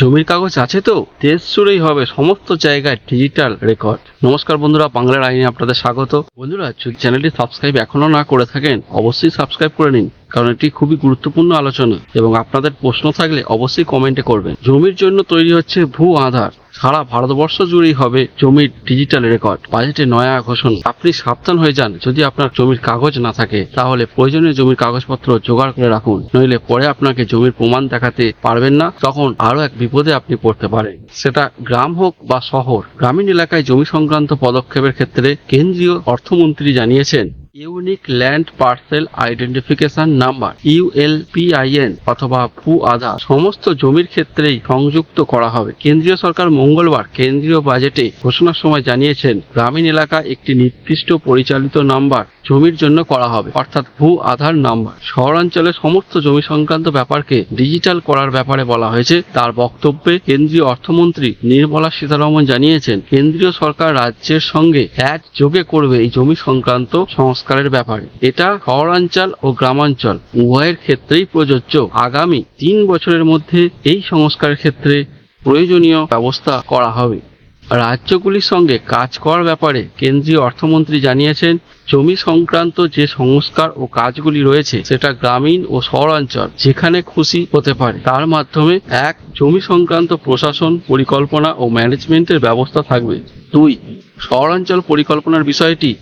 জমির কাগজ আছে তো? দেশ জুড়েই হবে সমস্ত জায়গায় ডিজিটাল রেকর্ড নমস্কার বন্ধুরা বাংলার আইনে আপনাদের স্বাগত। বন্ধুরা, যদি চ্যানেলটি সাবস্ক্রাইব এখনও না করে থাকেন, অবশ্যই সাবস্ক্রাইব করে নিন, কারণ এটি খুবই গুরুত্বপূর্ণ আলোচনা এবং আপনাদের প্রশ্ন থাকলে অবশ্যই কমেন্টে করবেন। জমির জন্য তৈরি হচ্ছে ভূ আধার। সারা ভারতবর্ষ জুড়েই হবে জমির ডিজিটাল রেকর্ড বাজেটে নয়া ঘোষণা। আপনি সাবধান হয়ে যান যদি আপনার জমির কাগজ না থাকে। তাহলে প্রয়োজনীয় জমির কাগজপত্র জোগাড় করে রাখুন। নইলে পরে আপনাকে জমির প্রমাণ দেখাতে পারবেন না। তখন আরও এক বিপদে আপনি পড়তে পারেন। সেটা গ্রাম হোক বা শহর, গ্রামীণ এলাকায় জমি সংক্রান্ত পদক্ষেপের ক্ষেত্রে কেন্দ্রীয় অর্থমন্ত্রী জানিয়েছেন। Unique land parcel identification number ULPIN অথবা ভূ আধার সমস্ত জমির ক্ষেত্রেই সংযুক্ত করা হবে। কেন্দ্রীয় সরকার মঙ্গলবার কেন্দ্রীয় বাজেটে ঘোষণার সময় জানিয়েছেন, গ্রামীণ এলাকা একটি নির্দিষ্ট পরিচালিত নাম্বার জমির জন্য করা হবে, অর্থাৎ ভূ আধার নাম্বার। শহরাঞ্চলে সমস্ত জমি সংক্রান্ত ব্যাপারকে ডিজিটাল করার ব্যাপারে বলা হয়েছে। তার বক্তব্যে কেন্দ্রীয় অর্থমন্ত্রী নির্মলা সীতারমন জানিয়েছেন, কেন্দ্রীয় সরকার রাজ্যের সঙ্গে এক যোগে করবে এই জমি সংক্রান্ত সংস্কারের ব্যাপারে। এটা শহরাঞ্চল ও গ্রামাঞ্চল, উভয়ের ক্ষেত্রেই প্রযোজ্য। আগামী তিন বছরের মধ্যে এই সংস্কারের ক্ষেত্রে প্রয়োজনীয় ব্যবস্থা করা হবে। রাজ্যগুলির সঙ্গে কাজ করার ব্যাপারে কেন্দ্রীয় অর্থমন্ত্রী জানিয়েছেন, জমি সংক্রান্ত যে সংস্কার ও কাজগুলি রয়েছে, সেটা গ্রামীণ ও শহরাঞ্চল যেখানে খুশি হতে পারে। তার মাধ্যমে এক, জমি সংক্রান্ত প্রশাসন পরিকল্পনা ও ম্যানেজমেন্টের ব্যবস্থা থাকবে। দুই, শহরাঞ্চল পরিকল্পনার বিষয়টি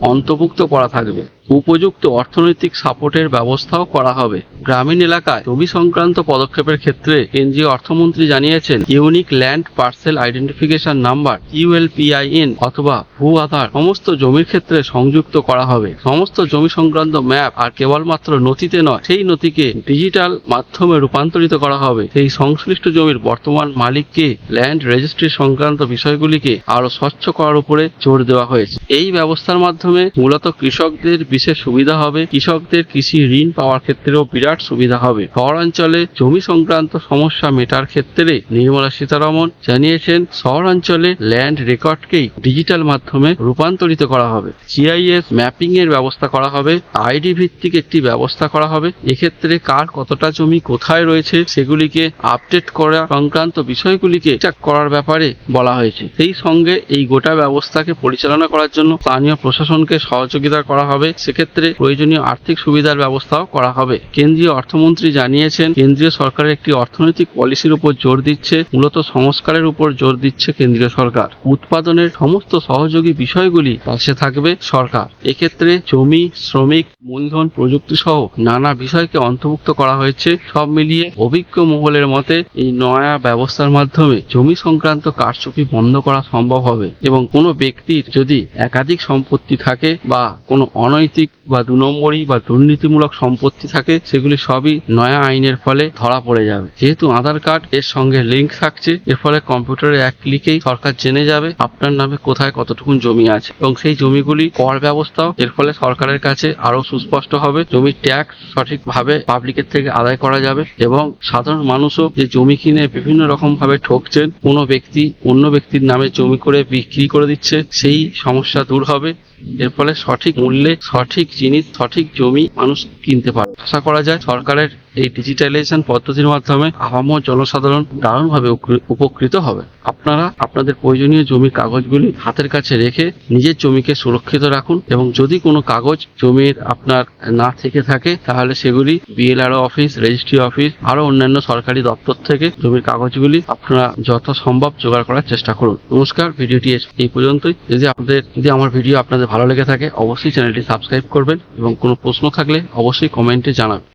অন্তর্ভুক্ত করা থাকবে। উপযুক্ত অর্থনৈতিক সাপোর্টের ব্যবস্থাও করা হবে। গ্রামীণ এলাকায় জমি সংক্রান্ত পদক্ষেপের ক্ষেত্রে কেন্দ্রীয় অর্থমন্ত্রী জানিয়েছেন, unique land parcel identification number, ULPIN অথবা ভূ আধার, সমস্ত জমির ক্ষেত্রে সংযুক্ত করা হবে। সমস্ত জমি সংক্রান্ত ম্যাপ আর কেবলমাত্র নথিতে নয়, সেই নথিকে ডিজিটাল মাধ্যমে রূপান্তরিত করা হবে। সেই সংশ্লিষ্ট জমির বর্তমান মালিককে ল্যান্ড রেজিস্ট্রি সংক্রান্ত বিষয়গুলিকে আরও স্বচ্ছ করার উপরে জোর দেওয়া হয়েছে। এই ব্যবস্থার মাধ্যমে মূলত কৃষকদের বিশেষ সুবিধা হবে। কৃষকদের কৃষি ঋণ পাওয়ার ক্ষেত্রেও বিরাট সুবিধা হবে। শহরাঞ্চলে জমি সংক্রান্ত সমস্যা মেটার ক্ষেত্রে নির্মলা সীতারমন জানিয়েছেন, শহরাঞ্চলে ল্যান্ড রেকর্ডকেই ডিজিটাল মাধ্যমে রূপান্তরিত করা হবে। জিআইএস ম্যাপিং এর ব্যবস্থা করা হবে। আইডি ভিত্তিক একটি ব্যবস্থা করা হবে। এক্ষেত্রে কার কতটা জমি কোথায় রয়েছে সেগুলিকে আপডেট করা সংক্রান্ত বিষয়গুলিকে ঠিকঠাক করার ব্যাপারে বলা হয়েছে। সেই সঙ্গে এই গোটা ব্যবস্থাকে পরিচালনা করার জন্য স্থানীয় প্রশাসনকে সহযোগিতা করা হবে। সেক্ষেত্রে প্রয়োজনীয় আর্থিক সুবিধার ব্যবস্থাও করা হবে। কেন্দ্রীয় অর্থমন্ত্রী জানিয়েছেন, কেন্দ্রীয় সরকারের একটি অর্থনৈতিক পলিসির উপর জোর দিচ্ছে, মূলত সংস্কারের উপর জোর দিচ্ছে কেন্দ্রীয় সরকার। উৎপাদনের সমস্ত সহযোগী বিষয়গুলি পাশে থাকবে সরকার। এক্ষেত্রে জমি, শ্রমিক, মূলধন প্রযুক্তি সহ নানা বিষয়কে অন্তর্ভুক্ত করা হয়েছে। সব মিলিয়ে অভিজ্ঞ মহলের মতে, এই নয়া ব্যবস্থার মাধ্যমে জমি সংক্রান্ত কারচুপি বন্ধ করা সম্ভব হবে এবং কোনো ব্যক্তির যদি একাধিক সম্পত্তি থাকে বা কোনো অনৈতিক বা দু নম্বরই বা দুর্নীতিমূলক সম্পত্তি থাকে, সেগুলি সবই নয়া আইনের ফলে ধরা পড়ে যাবে। যেহেতু আধার কার্ড এর সঙ্গে লিঙ্ক থাকছে, এর ফলে কম্পিউটারে এক ক্লিকেই সরকার জেনে যাবে আপনার নামে কোথায় কতটুকুন জমি আছে। এবং সেই জমিগুলি কর ব্যবস্থাও এর ফলে সরকারের কাছে আরও সুস্পষ্ট হবে। জমির ট্যাক্স সঠিকভাবে পাবলিকের থেকে আদায় করা যাবে এবং সাধারণ মানুষও যে জমি কিনে বিভিন্ন রকম ভাবে ঠকছেন, কোনো ব্যক্তি অন্য ব্যক্তির নামে জমি করে বিক্রি করে দিচ্ছে, সেই সমস্যা দূর হবে। এর ফলে সঠিক মূল্যে সঠিক জিনিস সঠিক জমি মানুষ কিনতে পারবে। আশা করা যায় সরকারের এই ডিজিটালাইজেশন পদ্ধতির মাধ্যমে আপামর জনসাধারণ দারুণভাবে উপকৃ- উপকৃত হবে। আপনারা আপনাদের প্রয়োজনীয় জমির কাগজগুলি হাতের কাছে রেখে নিজের জমিকে সুরক্ষিত রাখুন এবং যদি কোনো কাগজ জমির আপনার না থেকে থাকে, তাহলে সেগুলি বিএলআরও অফিস রেজিস্ট্রি অফিস আরও অন্যান্য সরকারি দপ্তর থেকে জমির কাগজগুলি আপনারা যত সম্ভব জোগাড় করার চেষ্টা করুন। নমস্কার, ভিডিওটি এই পর্যন্তই। যদি আপনাদের, যদি আমার ভিডিও আপনাদের ভালো লেগে থাকে, অবশ্যই চ্যানেলটি সাবস্ক্রাইব করবেন এবং কোনো প্রশ্ন থাকলে অবশ্যই কমেন্টে കമന്റ്